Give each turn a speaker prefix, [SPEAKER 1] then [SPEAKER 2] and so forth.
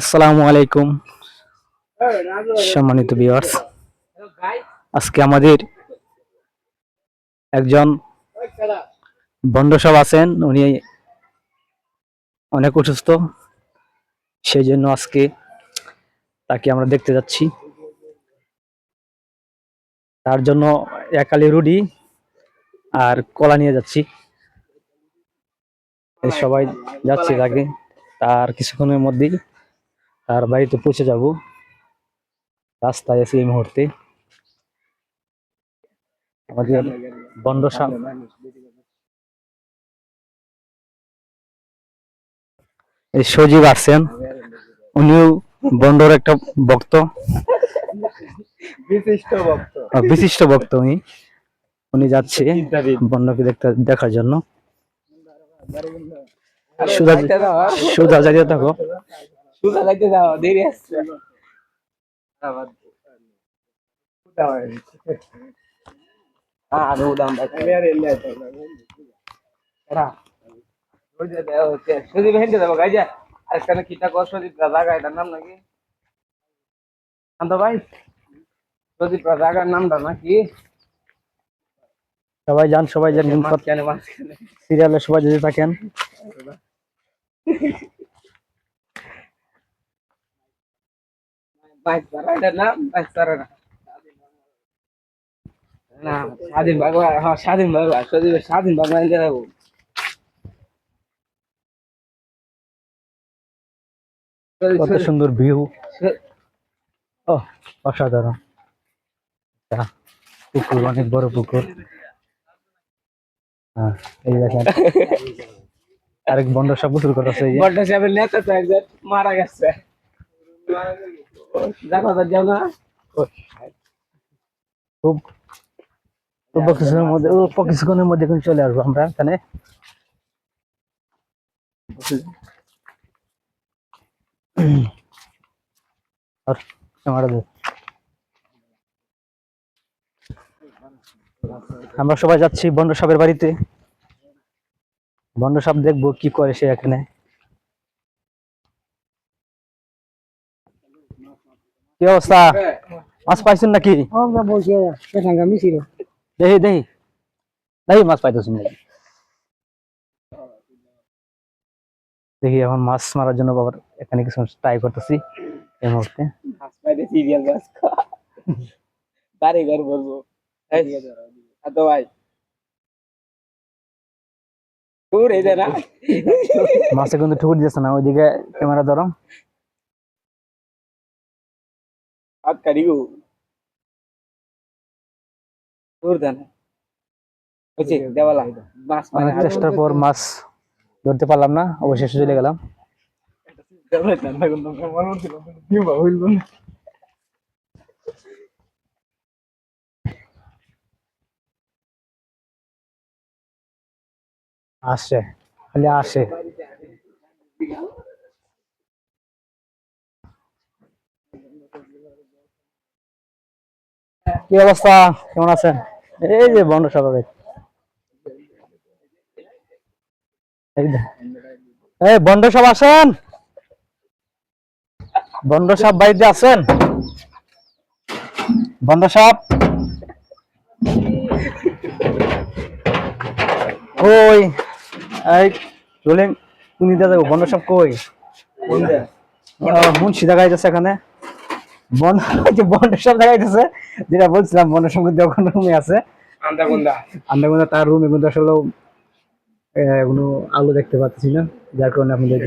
[SPEAKER 1] আসসালামু আলাইকুম, সম্মানিত ভিউয়ার্স আজকে আমাদের একজন বন্ড সাহেব আছেন, উনি অনেক অসুস্থ সেই জন্য আজকে তাকে আমরা দেখতে যাচ্ছি। তার জন্য একালি রুডি আর কলা নিয়ে যাচ্ছি। সবাই যাচ্ছি তাকে তার কিছুক্ষণের মধ্যেই তার বাড়িতে পৌঁছে যাব। রাস্তায় আছি এই মুহূর্তে। আমাদের বন্ড এই সজীব আসছেন উনিও বন্ডর একটা ভক্ত।
[SPEAKER 2] বিশিষ্ট ভক্ত।
[SPEAKER 1] বিশিষ্ট ভক্ত উনি। উনি যাচ্ছে বন্ডকে দেখতে দেখার জন্য। সুধা সুধা জানিয়ে থাকো
[SPEAKER 2] সুদা লাগতে দাও দেরি আসছে আর উদাম সুদীপ হেঁটে যাব গাইজা। আজকাল কিটা কর সুদীপ রাজা এটার নাম নাকি? শান্ত ভাই? সুদীপ রাজাগার নামটা নাকি?
[SPEAKER 1] সবাই যান সবাই যান সিরিয়ালে সবাই যদি থাকেন
[SPEAKER 2] বাইক চারা এটার নাম বাইক চারা না না স্বাধীন বাংলা হ্যাঁ স্বাধীন বাংলা স্বাধীন বাংলা যাব
[SPEAKER 1] কত সুন্দর ভিউ ও অসাধারণ। পুকুর অনেক বড় পুকুর। হ্যাঁ এই দেখেন। আরেক বন্ড সব পুকুর করতেছে
[SPEAKER 2] সাহেবের নেতা তো একজন মারা গেছে।
[SPEAKER 1] মধ্যে চলে আসব আমরা এখানে আমরা সবাই যাচ্ছি বন্ড সাহেবের বাড়িতে। বন্ড সাহেব দেখব কি করে সে এখানে। কি অবস্থা? মাছ পাইছেন নাকি? দেখি দেখি দেখি মাছ পাইতেছি নাকি? দেখি এখন মাছ মারার জন্য বাবার এখানে কিছু ট্রাই করতেছি এই মুহূর্তে।
[SPEAKER 2] বলব। ভাই।
[SPEAKER 1] মাছে কিন্তু ঠুকুর দিতেছে না ওইদিকে ক্যামেরা ধরো।
[SPEAKER 2] দূর দেন। বুঝছি দেওয়ালা। মাছ মানে
[SPEAKER 1] চেষ্টার পর মাছ ধরতে পারলাম না অবশেষে চলে গেলাম। আসে খালি আসে। কি অবস্থা? কেমন আছেন? এই যে বন্ধ এই বন্ড সব বন্ড সাহেব বাড়িতে আছেন? সাহেব কই? এই রোলিং তুমি দাদা বন্ড সাহেব কই? আহ, মুন্সি দেখাইতেছে এখানে। বন্ড যে বন্ড সাহেব দেখাইতেছে যেটা বলছিলাম বনের সঙ্গে যখন রুমে আছে।
[SPEAKER 2] আন্দাগুন্দা।
[SPEAKER 1] আমরা তার রুমে কিন্তু আসলে কোনো আলো দেখতে পাচ্ছি না যার কারণে আপনাদের